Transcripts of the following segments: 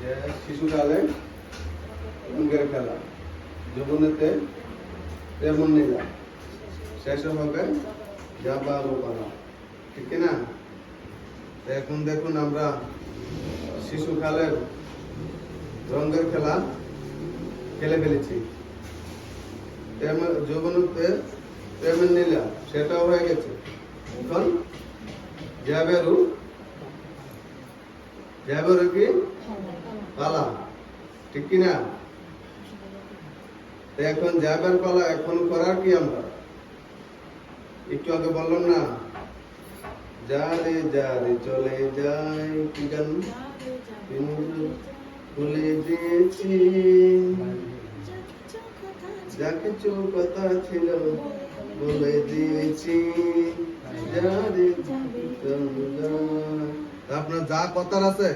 যে শিশুকালে খেলা শেষে হবে যাবা ঠিক এখন দেখুন আমরা শিশুকালের রঙের খেলা খেলে ফেলেছি। যৌবনেতে প্রেমের নীলা, সেটাও হয়ে গেছে। এখন যাবেরু যাবেরু কি পালা। ঠিক কি না তো এখন যাবার পালা, এখন করার কি আমরা? একটু আগে বললাম না? যা রে যা চলে যাই কি গান খুলে দিয়েছি। যা কিছু কথা ছিল, বলে দিয়েছি। যা রে চলে যাই। আপনার যা কথার আছে,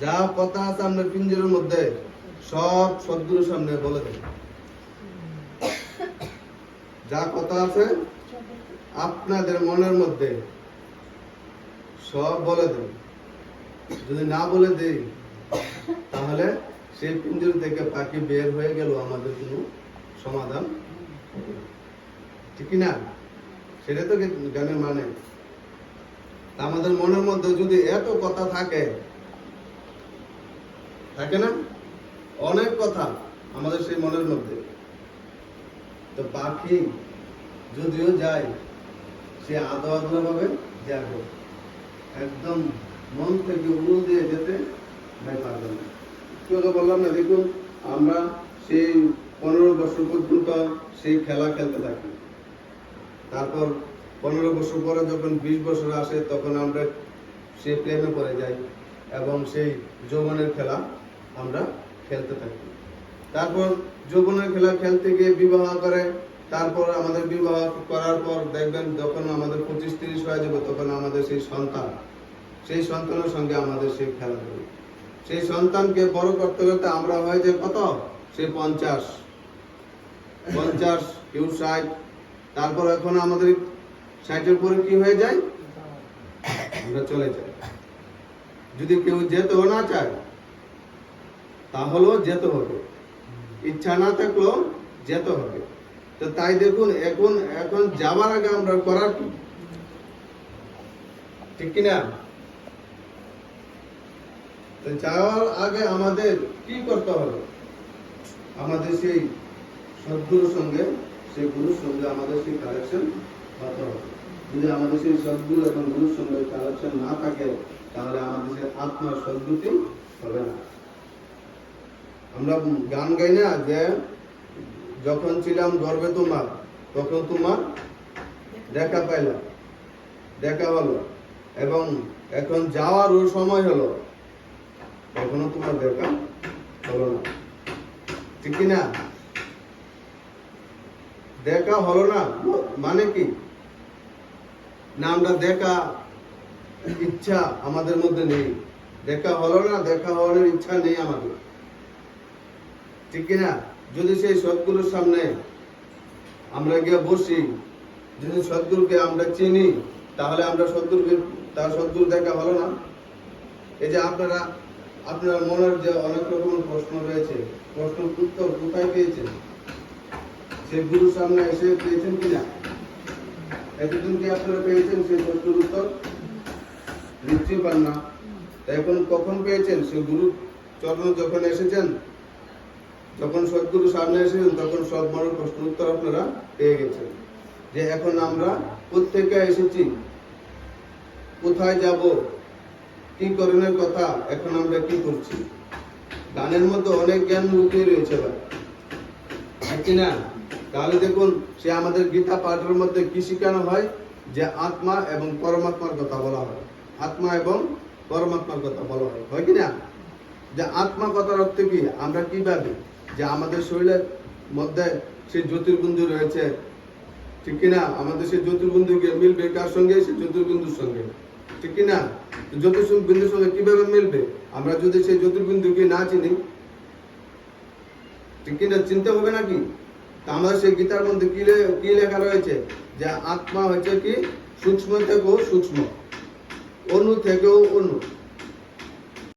যা কথা আছে আপনার পিঞ্জরের মধ্যে, সব সদ্গুরুর সামনে বলে দেন। যা কথা আছে আপনাদের মনের মধ্যে, সব বলে দেন। যদি না বলে দেই, তাহলে সেই পিঞ্জুর থেকে পাখি বের হয়ে গেল, আমাদের কোনো সমাধান। ঠিক না? সেটা তো গানের মানে। আমাদের মনের মধ্যে যদি এত কথা থাকে থাকে না? অনেক কথা আমাদের সেই মনের মধ্যে। তো পাখি যদিও যায়, সে আদো আদো ভাবে যাবে একদম মন থেকে উড়ো দিয়ে যেতে ভাই পারবে না। আগে বললাম না, দেখুন, আমরা সেই পনেরো বছর পর্যন্ত সেই খেলা খেলতে থাকি। তারপর পনেরো বছর পরে যখন বিশ বছর আসে, তখন আমরা সেই প্রেমে পড়ে যাই এবং সেই যৌবনের খেলা আমরা খেলতে থাকি। তারপর যৌবনের খেলা খেলতে গিয়ে বিবাহ করে, তারপর আমাদের বিবাহ করার পর দেখবেন যখন আমাদের পঁচিশ তিরিশ হয়ে যাবে, তখন আমাদের সেই সন্তান, সেই সন্তানের সঙ্গে আমাদের সেই খেলা করি সেই সন্তানকে বড় করতে করতে আমরা হয়ে যে কত? সে পঞ্চাশ পঞ্চাশ, কেউ ষাট। তারপর এখন আমাদের ষাটের পরে কি হয়ে যায়? আমরা চলে যাই। যদি কেউ যেতেও না চায়, তাহলেও যেতে হবে। ইচ্ছা না থাকলেও যেতে হবে। তো তাই দেখুন, এখন এখন যাবার আগে আমরা করার কি? ঠিক কিনা যাওয়ার আগে আমাদের কি করতে হবে? আমাদের সেই সদ্গুরুর সঙ্গে, সেই গুরুর সঙ্গে আমাদের সেই কালেকশন যদি আমাদের সেই সদ্গুরু এবং গুরুর সঙ্গে না থাকে তাহলে আমাদের সেই আত্মার সদ্গতি হবে না। আমরা গান গাই না যে যখন ছিলাম গর্বে তোমার, তখন তোমার দেখা পাইলাম, দেখা হলো এবং এখন যাওয়ারও সময় হলো এখনও তোমার দেখা হলো না। ঠিক না? দেখা হলো না? মানে কি? না আমরা দেখা ইচ্ছা আমাদের মধ্যে নেই। দেখা হলো না, দেখা হওয়ার ইচ্ছা নেই আমাদের। ঠিক কি না যদি সেই সদ্গুরুর সামনে আমরা গিয়ে বসি, যদি সদ্গুরুকে আমরা চিনি, তাহলে আমরা সদ্গুরুকে, তার সদ্গুরু দেখা হলো না? এই যে আপনারা, আপনার মনের যে অনেক রকম প্রশ্ন রয়েছে প্রশ্ন উত্তর কোথায় পেয়েছেন? সেই গুরুর সামনে এসে পেয়েছেন কিনা? এতদিন কি আপনারা পেয়েছেন সেই প্রশ্নের উত্তর? নিশ্চয়ই পান না এখন কখন পেয়েছেন? সেই গুরু চরণ যখন এসেছেন, যখন সদ্গুরু সামনে এসেছেন, তখন সব মনের প্রশ্ন উত্তর আপনারা পেয়ে গেছেন। যে এখন আমরা কোথেকে এসেছি? কোথায় যাব? কি করণের কথা? এখন আমরা কি করছি? গানের মধ্যে অনেক জ্ঞান লুকিয়ে রয়েছে ভাই কি না? তাহলে দেখুন, সে আমাদের গীতা পাঠের মধ্যে কি শেখানো হয়? যে আত্মা এবং পরমাত্মার কথা বলা হয়। আত্মা এবং পরমাত্মার কথা বলা হয়। হয় কি না? যে আত্মা কথার অর্থ কি? আমরা কি ভাবি? যে আমাদের শরীরের মধ্যে সেই জ্যোতির্বিন্দু রয়েছে। ঠিক কি না? আমাদের সেই জ্যোতির্বিন্দু গিয়ে মিলবে কার সঙ্গে? সেই জ্যোতির্বিন্দুর সঙ্গে। ঠিক কি না? তো জ্যোতির্বিন্দুর সঙ্গে কীভাবে মিলবে? আমরা যদি সেই জ্যোতির্বিন্দুকে না চিনি, ঠিক কি না? চিনতে হবে নাকি? তা আমাদের সেই গীতার মধ্যে কি কি লেখা রয়েছে? যে আত্মা হচ্ছে কি? সূক্ষ্ম থেকেও সূক্ষ্ম, অনু থেকেও অনু।